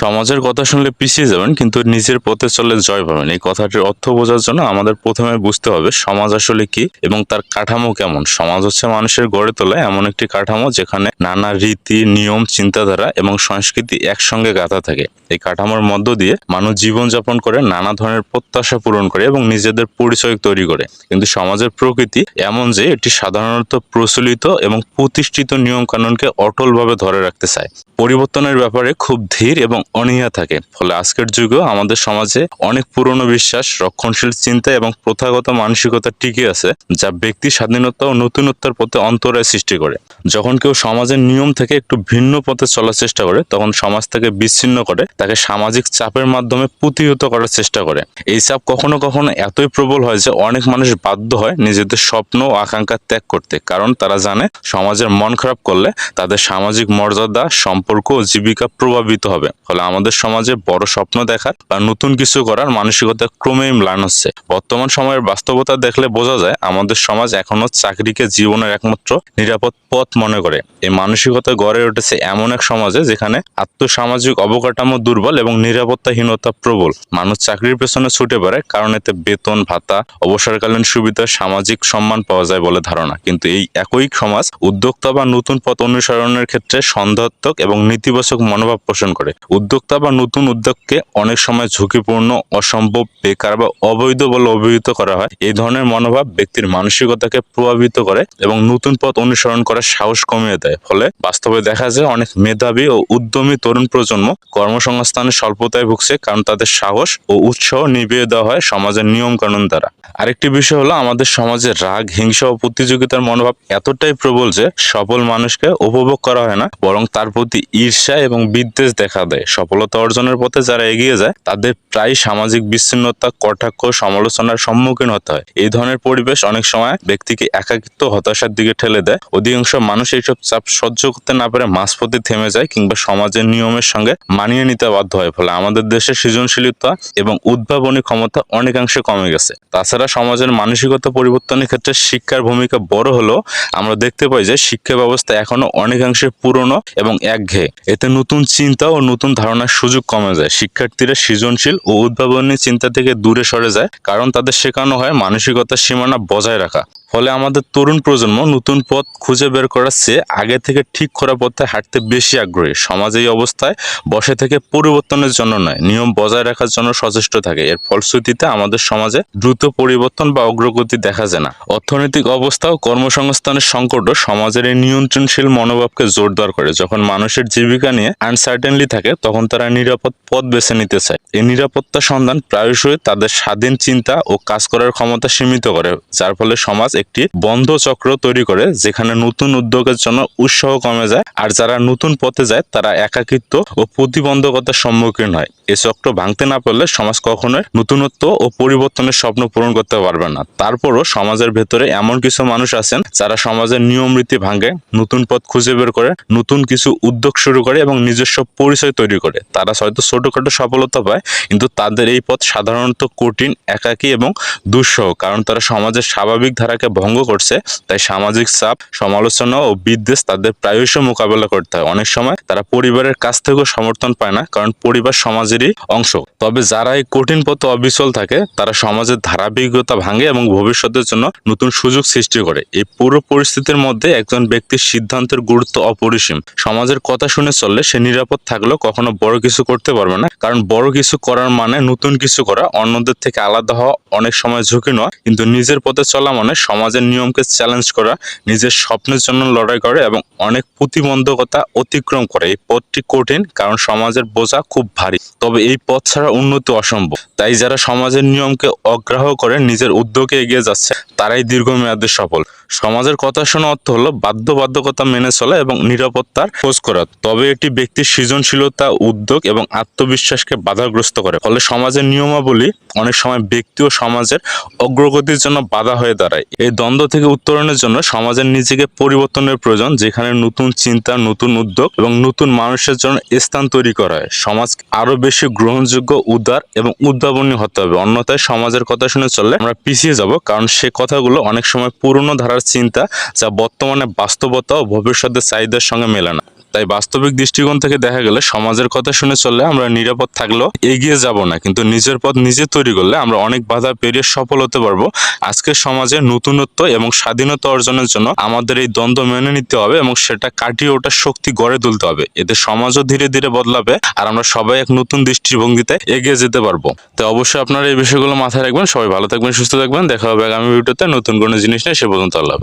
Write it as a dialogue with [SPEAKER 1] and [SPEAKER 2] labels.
[SPEAKER 1] সমাজের কথা শুনলে পিছিয়ে যাবেন, কিন্তু নিজের পথে চলে জয় পাবেন। এই কথাটির অর্থ বোঝার জন্য আমাদের প্রথমে বুঝতে হবে সমাজ আসলে কি এবং তার কাঠামো কেমন। সমাজ হচ্ছে মানুষের গড়ে তোলা এমন একটি কাঠামো যেখানে নানা রীতি, নিয়ম, চিন্তাধারা এবং সংস্কৃতি একসঙ্গে গাঁথা থাকে। এই কাঠামোর মধ্য দিয়ে মানুষ জীবনযাপন করে, নানা ধরনের প্রত্যাশা পূরণ করে এবং নিজেদের পরিচয় তৈরি করে। কিন্তু সমাজের প্রকৃতি এমন যে এটি সাধারণত প্রচলিত এবং প্রতিষ্ঠিত নিয়ম কানুনকে অটলভাবে ধরে রাখতে চায়। পরিবর্তনের ব্যাপারে খুব ধীর এবং অনীহা থাকে। ফলে আজকের যুগেও আমাদের সমাজে অনেক পুরনো বিশ্বাস, রক্ষণশীল চিন্তা এবং প্রথাগত মানসিকতা টিকে আছে, যা ব্যক্তি স্বাধীনতা ও নতুনত্বের পথে অন্তরায় সৃষ্টি করে। যখন কেউ সমাজের নিয়ম থেকে একটু ভিন্ন পথে চলার চেষ্টা করে, তখন সমাজ তাকে বিচ্ছিন্ন করে, তাকে সামাজিক চাপের মাধ্যমে প্রতিহত করার চেষ্টা করে। এই চাপ কখনো কখনো এতই প্রবল হয় যে অনেক মানুষ বাধ্য হয় নিজেদের স্বপ্ন ও আকাঙ্ক্ষা ত্যাগ করতে। কারণ তারা জানে, সমাজের মন খারাপ করলে তাদের সামাজিক মর্যাদা, সম্পর্ক ও জীবিকা প্রভাবিত হবে। ফলে আমাদের সমাজে বড় স্বপ্ন দেখার বা নতুন কিছু করার মানসিকতা ক্রমেই ম্লান হচ্ছে। বর্তমান সময়ের বাস্তবতা দেখলে বোঝা যায় আমাদের সমাজ এখনও চাকরিকে জীবনের একমাত্র নিরাপদ পথ মনে করে। এই মানসিকতা গড়ে উঠেছে এমন এক সমাজে যেখানে আত্মসামাজিক অবকাঠামো দুর্বল এবং নিরাপত্তাহীনতা প্রবল। মানুষ চাকরির পেছনে ছুটে পড়ে কারণ এতে বেতন, ভাতা, অবসরকালীন সুবিধা, সামাজিক সম্মান পাওয়া যায় বলে ধারণা। কিন্তু এই একই সমাজ উদ্যোক্তা বা নতুন পথ অনুসরণের ক্ষেত্রে সন্দেহাত্মক এবং নেতিবাচক মনোভাব পোষণ করে। উদ্যোক্তা বা নতুন উদ্যোগকে অনেক সময় ঝুঁকিপূর্ণ, অসম্ভব, বেকার বা অবৈধ বলে অভিহিত করা হয়। এই ধরনের মনোভাব ব্যক্তির মানসিকতাকে প্রভাবিত করে এবং নতুন পথ অনুসরণ করার সাহস কমিয়ে দেয়। ফলে বাস্তবে দেখা যায় অনেক মেধাবী ও উদ্যমী তরুণ প্রজন্ম কর্মসংস্থানের স্বল্পতায় ভুগছে কারণ তাদের সাহস ও উৎসাহ নিভিয়ে দেওয়া হয় সমাজের নিয়ম কানুন দ্বারা। আরেকটি বিষয় হলো, আমাদের সমাজে রাগ, হিংসা ও প্রতিযোগিতার মনোভাব এতটাই প্রবল যে সফল মানুষকে উপভোগ করা হয় না, বরং তার প্রতি ঈর্ষা এবং বিদ্বেষ দেখা দেয়। সফলতা অর্জনের পথে যারা এগিয়ে যায়, তাদের প্রায় সামাজিক বিচ্ছিন্নতা, কটাক্ষ, সমালোচনার সম্মুখীন হতে হয়। এই ধরনের পরিবেশ অনেক সময় ব্যক্তিকে একাকিত্ব, হতাশার দিকে ঠেলে দেয়। অধিকাংশ মানুষ এইসব চাপ সহ্য করতে না পারে মাঝপথে থেমে যায় কিংবা সমাজের নিয়মের সঙ্গে মানিয়ে নিতে বাধ্য হয়। ফলে আমাদের দেশের সৃজনশীলতা এবং উদ্ভাবনী ক্ষমতা অনেকাংশে কমে গেছে। তাছাড়া সমাজের মানসিকতা পরিবর্তনের ক্ষেত্রে শিক্ষার ভূমিকা বড় হলো। আমরা দেখতে পাই যে শিক্ষা ব্যবস্থা এখনও অনেকাংশে পুরনো এবং একঘেয়ে। এতে নতুন চিন্তা ও নতুন ধারণার সুযোগ কমে যায়। শিক্ষার্থীরা সৃজনশীল ও উদ্ভাবনী চিন্তা থেকে দূরে সরে যায়, কারণ তাদের শেখানো হয় মানসিকতার সীমানা বজায় রাখা। ফলে আমাদের তরুণ প্রজন্ম নতুন পথ খুঁজে বের করার চেয়ে আগে থেকে ঠিক করা পথে হাঁটতে বেশি আগ্রহী। সমাজ এই অবস্থায় বসে থেকে পরিবর্তনের জন্য নয়, নিয়ম বজায় রাখার জন্য সচেষ্ট থাকে। এর ফলশ্রুতিতে আমাদের সমাজে দ্রুত পরিবর্তন বা অগ্রগতি দেখা যায় না। অর্থনৈতিক অবস্থা ও কর্মসংস্থানের সংকটও সমাজের এই নিয়ন্ত্রণশীল মনোভাবকে জোরদার করে। যখন মানুষের জীবিকা নিয়ে আনসার্টেনলি থাকে, তখন তারা নিরাপদ পথ বেছে নিতে চায়। এই নিরাপত্তা সন্ধান প্রায়শই তাদের স্বাধীন চিন্তা ও কাজ করার ক্ষমতা সীমিত করে, যার ফলে সমাজ একটি বন্ধ চক্র তৈরি করে, যেখানে নতুন উদ্যোগের জন্য উৎসাহ কমে যায়। আর যারা নতুন পথে যায়, তারা একাকিত্ব ও প্রতিবন্ধকতার সম্মুখীন হয়। এই চক্র ভাঙতে না পারলে সমাজ কখনোই নতুনত্ব ও পরিবর্তনের স্বপ্ন পূরণ করতে পারবে না। তারপরও সমাজের ভেতরে এমন কিছু মানুষ আছেন, যারা সমাজের নিয়ম রীতি ভাঙে, নতুন পথ খুঁজে বের করে, নতুন কিছু উদ্যোগ শুরু করে এবং নিজস্ব পরিচয় তৈরি করে। তারা হয়তো ছোটখাটো সফলতা পায়, কিন্তু তাদের এই পথ সাধারণত কঠিন, একাকী এবং দুঃসহ, কারণ তারা সমাজের স্বাভাবিক ধারাকে ভঙ্গ করছে, তাই সামাজিক চাপ, সমালোচনা ও বিদ্বেষ তাদের প্রায়শই মোকাবেলা করতে হয়। অনেক সময় তারা পরিবারের কাছ থেকেও সমর্থন পায় না, কারণ পরিবার সমাজেরই অংশ। তবে যারা এই কঠিন পথে অবিচল থাকে, তারা সমাজের ধারাবাহিকতা ভাঙে এবং ভবিষ্যতের জন্য নতুন সুযোগ সৃষ্টি করে। এই পুরো পরিস্থিতির মধ্যে একজন ব্যক্তির সিদ্ধান্তের গুরুত্ব অপরিসীম। সমাজের কথা শুনে চললে সে নিরাপদ থাকলেও কখনো বড় কিছু করতে পারবে না, কারণ বড় কিছু করার মানে নতুন কিছু করা। অন্যদের থেকে আলাদা হওয়া অনেক সময় ঝুঁকি নয় কিন্তু নিজের পথে চলা মানে সমাজের নিয়মকে চ্যালেঞ্জ করা, নিজের স্বপ্নের জন্য লড়াই করে এবং অনেক প্রতিবন্ধকতা অতিক্রম করে। এই পথটি কঠিন কারণ সমাজের বোঝা খুব ভারী। তবে এই পথ ছাড়া উন্নতি অসম্ভব। তাই যারা সমাজের নিয়মকে অগ্রাহ্য করে, নিজের উদ্যোগে এগিয়ে যাচ্ছে, তারাই দীর্ঘমেয়াদে সফল। সমাজের কথা শোনা অর্থ হলো বাধ্যবাধ্যকতা মেনে চলা এবং নিরাপত্তার খোঁজ করা। তবে এটি ব্যক্তির সৃজনশীলতা, উদ্যোগ এবং আত্মবিশ্বাসকে বাধাগ্রস্ত করে। ফলে সমাজের নিয়মাবলী অনেক সময় ব্যক্তি ও সমাজের অগ্রগতির জন্য বাধা হয়ে দাঁড়ায়। এই দ্বন্দ্ব থেকে উত্তরণের জন্য সমাজের নিজেকে পরিবর্তনের প্রয়োজন, যেখানে নতুন চিন্তা, নতুন উদ্যোগ এবং নতুন মানুষের জন্য স্থান তৈরি করা হয়। সমাজ আরও বেশি গ্রহণযোগ্য, উদার এবং উদ্ভাবনী হতে হবে। অন্যথায় সমাজের কথা শুনে চললে আমরা পিছিয়ে যাব, কারণ সে কথাগুলো অনেক সময় পুরনো ধারার চিন্তা যা বর্তমানে বাস্তবতা ও ভবিষ্যতের চাহিদার সঙ্গে মেলে না। তাই বাস্তবিক দৃষ্টিকোণ থেকে দেখা গেলে সমাজের কথা শুনে চললে আমরা নিরাপদ থাকলেও এগিয়ে যাব না, কিন্তু নিজের পথ নিজে তৈরি করলে আমরা অনেক বাধা পেরিয়ে সফল হতে পারব। আজকের সমাজে নতুনত্ব এবং স্বাধীনতা অর্জনের জন্য আমাদের এই দ্বন্দ্ব মেনে নিতে হবে এবং সেটা কাটিয়ে ওঠার শক্তি গড়ে তুলতে হবে। এতে সমাজও ধীরে ধীরে বদলাবে আর আমরা সবাই এক নতুন দৃষ্টিভঙ্গিতে এগিয়ে যেতে পারব। তো অবশ্যই আপনারা এই বিষয়গুলো মাথায় রাখবেন। সবাই ভালো থাকবেন, সুস্থ থাকবেন। দেখা হবে আগামী ভিডিওতে নতুন কোনো জিনিস নিয়ে। সে পর্যন্ত আল্লাহ